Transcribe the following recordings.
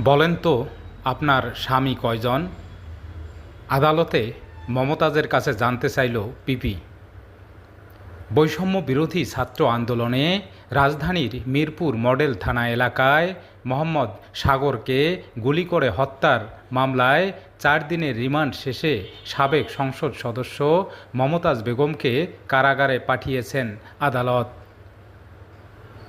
বলেন তো, আপনার স্বামী কয়জন? আদালতে মমতাজের কাছে জানতে চাইল পিপি। বৈষম্য বিরোধী ছাত্র আন্দোলনে রাজধানীর মিরপুর মডেল থানা এলাকায় মোহাম্মদ সাগরকে গুলি করে হত্যার মামলায় চার দিনের রিমান্ড শেষে সাবেক সংসদ সদস্য মমতাজ বেগমকে কারাগারে পাঠিয়েছেন আদালত।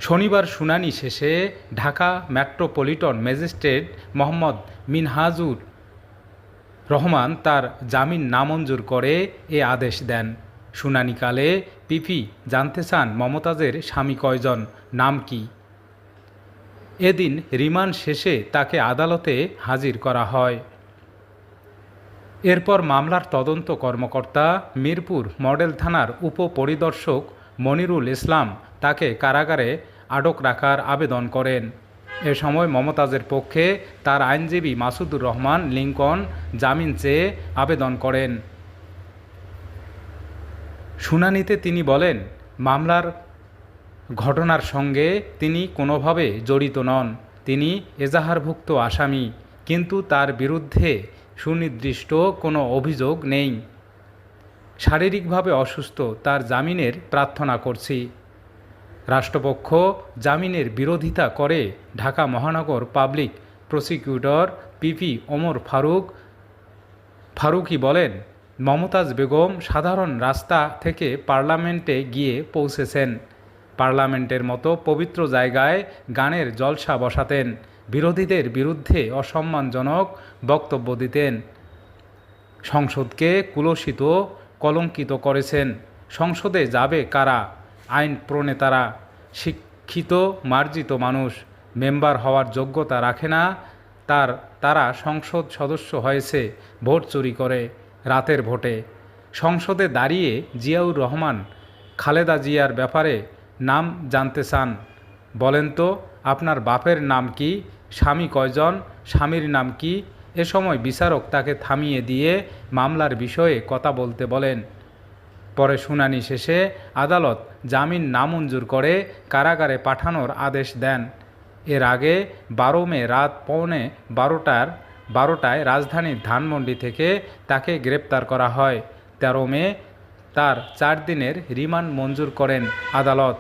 শনিবার শুনানি শেষে ঢাকা মেট্রোপলিটন ম্যাজিস্ট্রেট মোহাম্মদ মিনহাজুর রহমান তার জামিন নামঞ্জুর করে এ আদেশ দেন। শুনানিকালে পিপি জানতে চান মমতাজের স্বামী কয়জন, নাম কি? এদিন রিমান্ড শেষে তাকে আদালতে হাজির করা হয়। এরপর মামলার তদন্ত কর্মকর্তা মিরপুর মডেল থানার উপপরিদর্শক মনিরুল ইসলাম তাকে কারাগারে আটক রাখার আবেদন করেন। এ সময় মমতাজের পক্ষে তার আইনজীবী মাসুদুর রহমান লিঙ্কন জামিন চেয়ে আবেদন করেন। শুনানিতে তিনি বলেন, মামলার ঘটনার সঙ্গে তিনি কোনোভাবে জড়িত নন। তিনি এজাহারভুক্ত আসামি, কিন্তু তার বিরুদ্ধে সুনির্দিষ্ট কোনো অভিযোগ নেই। শারীরিকভাবে অসুস্থ, তার জামিনের প্রার্থনা করছি। রাষ্ট্রপক্ষ জামিনের বিরোধিতা করে ঢাকা মহানগর public prosecutor PP Omar Faruk Faruki বলেন, মমতাজ বেগম সাধারণ রাস্তা থেকে পার্লামেন্টে গিয়ে পৌঁছেছেন। পার্লামেন্টের মতো পবিত্র জায়গায় গানের জলসা বসাতেন। বিরোধীদের বিরুদ্ধে অসম্মানজনক বক্তব্য দিতেন। সংসদকে কুলসিত, কলঙ্কিত করেছেন। সংসদে যাবে কারা? আইন প্রণেতারা শিক্ষিত, মার্জিত মানুষ, মেম্বার হওয়ার যোগ্যতা রাখে না। তার, তারা সংসদ সদস্য হয়েছে, ভোট চুরি করে রাতের ভোটে। সংসদে দাঁড়িয়ে জিয়াউর রহমান, খালেদা জিয়ার ব্যাপারে নাম জানতে চান। বলেন তো, আপনার বাপের নাম কি? স্বামী কয়জন? স্বামীর নাম কি? এ সময় বিচারক তাকে থামিয়ে দিয়ে মামলার বিষয়ে কথা বলতে বলেন। পরে শুনানি শেষে আদালত জামিন নামঞ্জুর করে কারাগারে পাঠানোর আদেশ দেন। এর আগে বারো মে রাত পৌনে বারোটার, বারোটায় রাজধানীর ধানমন্ডি থেকে তাকে গ্রেপ্তার করা হয়। তেরো মে তার চার দিনের রিমান্ড মঞ্জুর করেন আদালত।